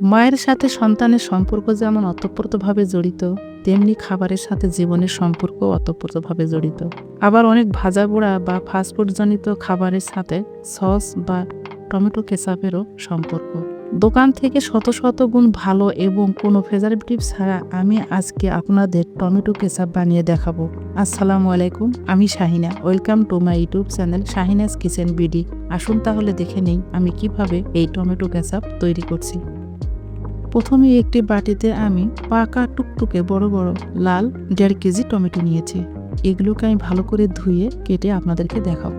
মায়ের সাথে সন্তানের সম্পর্ক যেমন অতপ্রতভাবে জড়িত, তেমনি খাবারের সাথে জীবনের সম্পর্ক অতপ্রতভাবে জড়িত। আবার অনেক ভাজা পোড়া বা ফাস্টফুডজনিত খাবারের সাথে সস বা টমেটো কেচাপেরও সম্পর্ক। দোকান থেকে শত শত গুণ ভালো এবং কোনো প্রেজারভেটিভ ছাড়া আমি আজকে আপনাদের টমেটো কেচাপ বানিয়ে দেখাবো। আসসালামু আলাইকুম, আমি Shahina. Welcome to my YouTube channel Shahina's kitchen BD আসুন তাহলে দেখে নেই আমি কীভাবে এই টমেটো কেচাপ তৈরি করছি। প্রথমে একটি বাটিতে আমি পাকা টুকটুকে বড় বড় লাল দেড় কেজি টমেটো নিয়েছি। এগুলোকে আমি ভালো করে ধুয়ে কেটে আপনাদেরকে দেখাবো।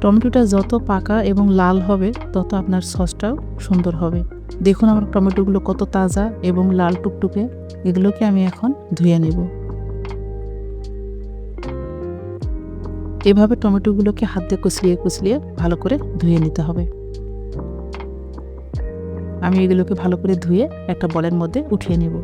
টমেটোটা যত পাকা এবং লাল হবে, তত আপনার সসটাও সুন্দর হবে। দেখুন আমার টমেটোগুলো কত তাজা এবং লাল টুকটুকে। এগুলোকে আমি এখন ধুয়ে নেব। এভাবে টমেটোগুলোকে হাত দিয়ে কুচলিয়ে কুচলিয়ে ভালো করে ধুয়ে নিতে হবে। আমি এগুলোকে ভালো করে ধুয়ে একটা বলের মধ্যে উঠিয়ে নেব।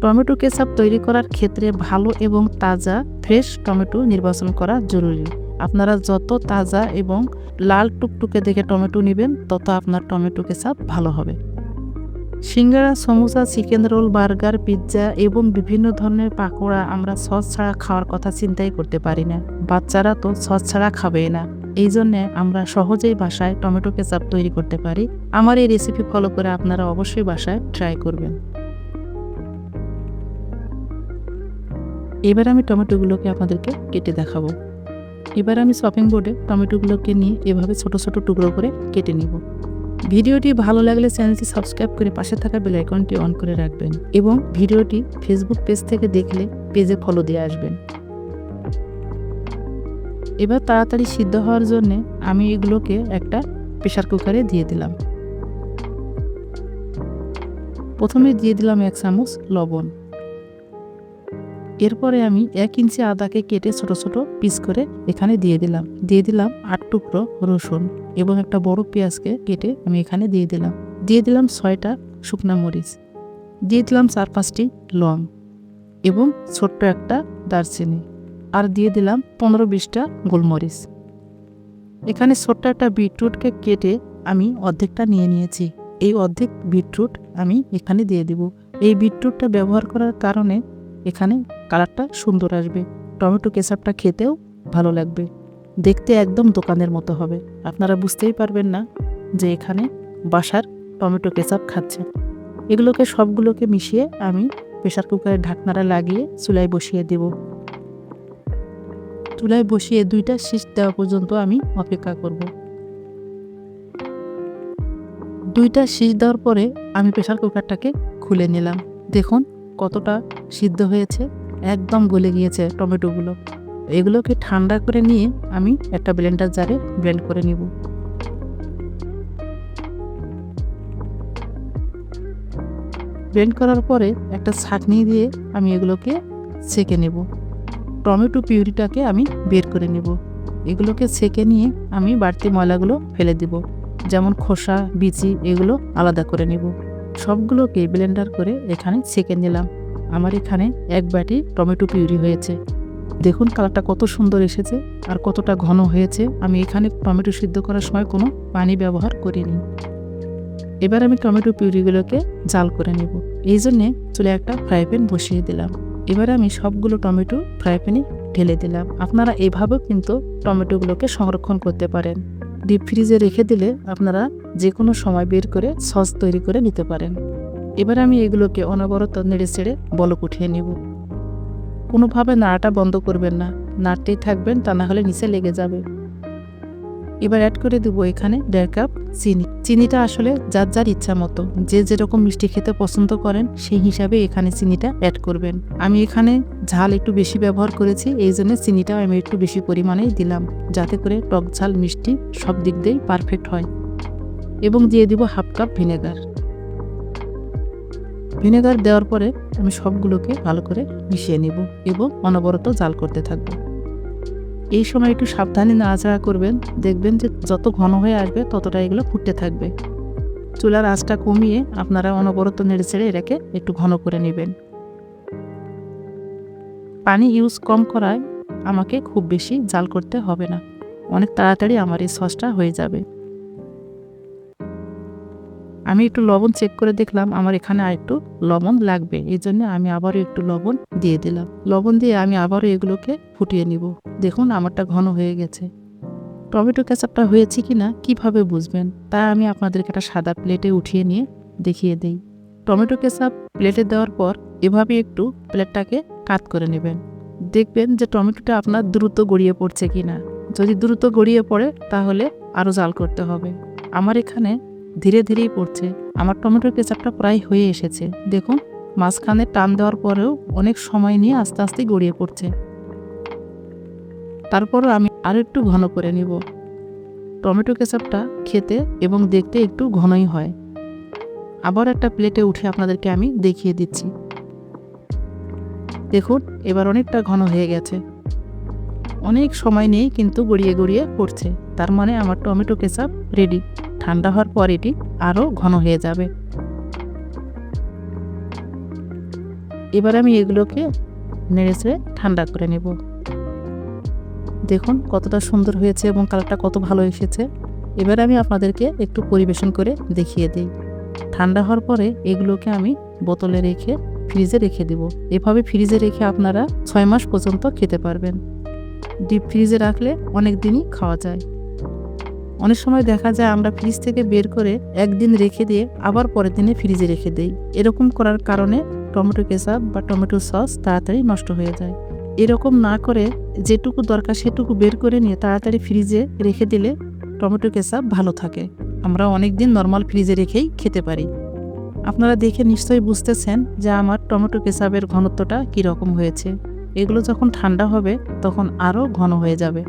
টমেটো কেচাপ তৈরি করার ক্ষেত্রে ভালো এবং তাজা, ফ্রেশ টমেটো নির্বাচন করা জরুরি। আপনারা যত তাজা এবং লাল টুকটুকে দেখে টমেটো নেবেন, তত আপনার টমেটো কেচাপ ভালো হবে। Singara, samosa, chicken roll, burger, pizza এবং বিভিন্ন ধরনের পাকোড়া আমরা সস ছাড়া খাওয়ার কথা চিন্তাই করতে পারি না। বাচ্চারা তো সস ছাড়া খাবেই না। এই জন্যে আমরা সহজেই বাসায় টমেটো কেচাপ তৈরি করতে পারি। আমার এই রেসিপি ফলো করে আপনারা অবশ্যই বাসায় ট্রাই করবেন। এবার আমি টমেটোগুলোকে আপনাদেরকে কেটে দেখাবো। এবার আমি শপিং বোর্ডে টমেটোগুলোকে নিয়ে এভাবে ছোট ছোট টুকরো করে কেটে নিব। ভিডিওটি ভালো লাগলে চ্যানেলটি সাবস্ক্রাইব করে পাশে থাকা বেল আইকনটি অন করে রাখবেন এবং ভিডিওটি ফেসবুক পেজ থেকে দেখলে পেজে ফলো দিয়ে আসবেন। এবার তাড়াতাড়ি সিদ্ধ হওয়ার জন্য আমি এগুলোকে একটা প্রেশার কুকারে দিয়ে দিলাম। প্রথমে দিয়ে দিলাম এক চামচ লবণ। এরপরে আমি এক ইঞ্চি আদাকে কেটে ছোট ছোট পিস করে এখানে দিয়ে দিলাম। দিয়ে দিলাম আট টুকরো রসুন এবং একটা বড় পেঁয়াজকে কেটে আমি এখানে দিয়ে দিলাম। দিয়ে দিলাম ছয়টা শুকনা মরিচ। দিয়ে দিলাম চার পাঁচটি লং এবং ছোট্ট একটা দারচিনি। আর দিয়ে দিলাম পনেরো বিশটা গোলমরিচ। এখানে ছোট্ট একটা বিটরুটকে কেটে আমি অর্ধেকটা নিয়ে নিয়েছি। এই অর্ধেক বিটরুট আমি এখানে দিয়ে দিব। এই বিটরুটটা ব্যবহার করার কারণে এখানে কালারটা সুন্দর আসবে। টমেটো কেচাপটা খেতেও ভালো লাগবে। দেখতে একদম দোকানের মতো হবে। আপনারা বুঝতেই পারবেন না যে এখানে বাসার টমেটো কেচাপ খাচ্ছে। এগুলোকে সবগুলোকে মিশিয়ে আমি প্রেশার কুকারের ঢাকনাটা লাগিয়ে চুলায় বসিয়ে দেব। চুলায় বসিয়ে দুইটা শীষ দেওয়া পর্যন্ত আমি অপেক্ষা করব। দুইটা শীষ দেওয়ার পরে আমি প্রেশার কুকারটাকে খুলে নিলাম। দেখুন কতটা সিদ্ধ হয়েছে, একদম গলে গিয়েছে টমেটোগুলো। এগুলোকে ঠান্ডা করে নিয়ে আমি একটা ব্লেন্ডার জারে ব্লেন্ড করে নিব। ব্লেন্ড করার পরে একটা ছাঁকনি দিয়ে আমি এগুলোকে ছেঁকে নেব। টমেটো পিউরিটাকে আমি বের করে নেব। এগুলোকে ছেঁকে নিয়ে আমি বাড়তি ময়লাগুলো ফেলে দিব। যেমন খোসা, বিচি এগুলো আলাদা করে নেব। সবগুলোকে ব্লেন্ডার করে এখানে ছেঁকে নিলাম। আমার এখানে এক বাটি টমেটো পিউরি হয়েছে। দেখুন কালারটা কত সুন্দর এসেছে আর কতটা ঘন হয়েছে। আমি এখানে টমেটো সিদ্ধ করার সময় কোনো পানি ব্যবহার করিনি। এবার আমি টমেটো পিউরিগুলোকে জাল করে নেব। এই জন্যে চলে একটা ফ্রাই প্যান বসিয়ে দিলাম। এবার আমি সবগুলো টমেটো ফ্রাই প্যানে ঢেলে দিলাম। আপনারা এভাবেও কিন্তু টমেটোগুলোকে সংরক্ষণ করতে পারেন। ডিপ ফ্রিজে রেখে দিলে আপনারা যে কোনো সময় বের করে সস তৈরি করে নিতে পারেন। এবার আমি এগুলোকে অনবরত নেড়ে ছেড়ে বলক উঠিয়ে নেব। কোনোভাবে নাড়াটা বন্ধ করবেন না। নাড়তেই থাকবেন, তা না হলে নিচে লেগে যাবে। এবার অ্যাড করে দেবো এখানে দেড় কাপ চিনি। চিনিটা আসলে যার যার ইচ্ছা মতো, যে যেরকম মিষ্টি খেতে পছন্দ করেন, সেই হিসাবে এখানে চিনিটা অ্যাড করবেন। আমি এখানে ঝাল একটু বেশি ব্যবহার করেছি, এই জন্য চিনিটাও আমি একটু বেশি পরিমাণেই দিলাম, যাতে করে টক ঝাল মিষ্টি সব দিক দিয়েই পারফেক্ট হয়। এবং দিয়ে দিব হাফ কাপ ভিনেগার ভিনেগার দেওয়ার পরে আমি সবগুলোকে ভালো করে মিশিয়ে নিব এবং অনবরত জাল করতে থাকব। এই সময় একটু সাবধানে নাড়াচাড়া করবেন, দেখবেন যে যত ঘন হয়ে আসবে ততটা এগুলো ফুটতে থাকবে। চুলার আঁচটা কমিয়ে আপনারা অনবরত নেড়ে ছেড়ে এটাকে একটু ঘন করে নেবেন। পানি ইউজ কম করায় আমাকে খুব বেশি জাল করতে হবে না। অনেক তাড়াতাড়ি আমার এই সসটা হয়ে যাবে। আমি একটু লবণ চেক করে দেখলাম, আমার এখানে আর একটু লবণ লাগবে, এই জন্য আমি আবারও একটু লবণ দিয়ে দিলাম। লবণ দিয়ে আমি আবারও এগুলোকে ফুটিয়ে নিব। দেখুন, আমারটা ঘন হয়ে গেছে। টমেটো কেচাপটা হয়েছে কি না কীভাবে বুঝবেন? তা আমি আপনাদেরকে একটা সাদা প্লেটে উঠিয়ে নিয়ে দেখিয়ে দেই। টমেটো কেচাপ প্লেটে দেওয়ার পর, এভাবে একটু প্লেটটাকে কাত করে নেবেন। দেখবেন যে টমেটোটা আপনার দ্রুত গড়িয়ে পড়ছে কি না যদি দ্রুত গড়িয়ে পড়ে, তাহলে আরও জাল করতে হবে। আমার এখানে ধীরে ধীরেই পড়ছে। আমার টমেটো কেচাপটা প্রায় হয়ে এসেছে। দেখুন, মাঝখানে টান দেওয়ার পরেও অনেক সময় নিয়ে আস্তে আস্তে গড়িয়ে পড়ছে। তারপরও আমি আরও একটু ঘন করে নিব। টমেটো কেচাপটা খেতে এবং দেখতে একটু ঘনই হয়। আবার একটা প্লেটে উঠে আপনাদেরকে আমি দেখিয়ে দিচ্ছি। দেখুন, এবার অনেকটা ঘন হয়ে গেছে। অনেক সময় নেই কিন্তু গড়িয়ে গড়িয়ে পড়ছে। তার মানে আমার টমেটো কেচাপ রেডি ঠান্ডা হওয়ার পর এটি আরও ঘন হয়ে যাবে। এবার আমি এগুলোকে নেড়েছে ঠান্ডা করে নেব। দেখুন কতটা সুন্দর হয়েছে এবং কালারটা কত ভালো এসেছে। এবার আমি আপনাদেরকে একটু পরিবেশন করে দেখিয়ে দিই। ঠান্ডা হওয়ার পরে এগুলোকে আমি বোতলে রেখে ফ্রিজে রেখে দেব। এভাবে ফ্রিজে রেখে আপনারা ছয় মাস পর্যন্ত খেতে পারবেন। ডিপ ফ্রিজে রাখলে অনেক দিনই খাওয়া যায়। অনেক সময় দেখা যায় আমরা ফ্রিজ থেকে বের করে একদিন রেখে দিয়ে আবার পরের দিনে ফ্রিজে রেখে দেই। এরকম করার কারণে টমেটো কেচাপ বা টমেটো সস তাড়াতাড়ি নষ্ট হয়ে যায়। এরকম না করে যেটুকু দরকার সেটুকু বের করে নিয়ে তাড়াতাড়ি ফ্রিজে রেখে দিলে টমেটো কেচাপ ভালো থাকে। আমরা অনেক দিন নর্মাল ফ্রিজে রেখেই খেতে পারি। আপনারা দেখে নিশ্চয়ই বুঝতেছেন যে আমার টমেটো কেচাপের ঘনত্বটা কীরকম হয়েছে। এগুলো যখন ঠান্ডা হবে তখন আরও ঘন হয়ে যাবে।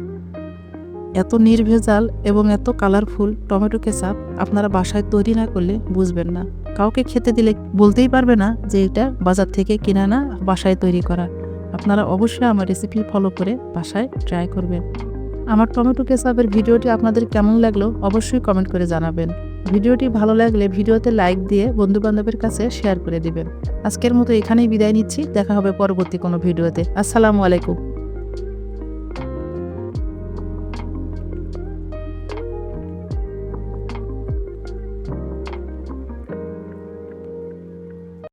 এত নির্ভেজাল এবং এত কালারফুল টমেটো কেচাপ আপনারা বাসায় তৈরি না করলে বুঝবেন না। কাউকে খেতে দিলে বলতেই পারবে না যে এটা বাজার থেকে কিনা না বাসায় তৈরি করা। আপনারা অবশ্যই আমার রেসিপি ফলো করে বাসায় ট্রাই করবেন। আমার টমেটো কেচাপের ভিডিওটি আপনাদের কেমন লাগল অবশ্যই কমেন্ট করে জানাবেন। ভিডিওটি ভালো লাগলে ভিডিওতে লাইক দিয়ে বন্ধু বান্ধবের কাছে শেয়ার করে দিবেন। আজকের মতো এখানেই বিদায় নিচ্ছি, দেখা হবে পরবর্তী কোনো ভিডিওতে। আসসালামু আলাইকুম।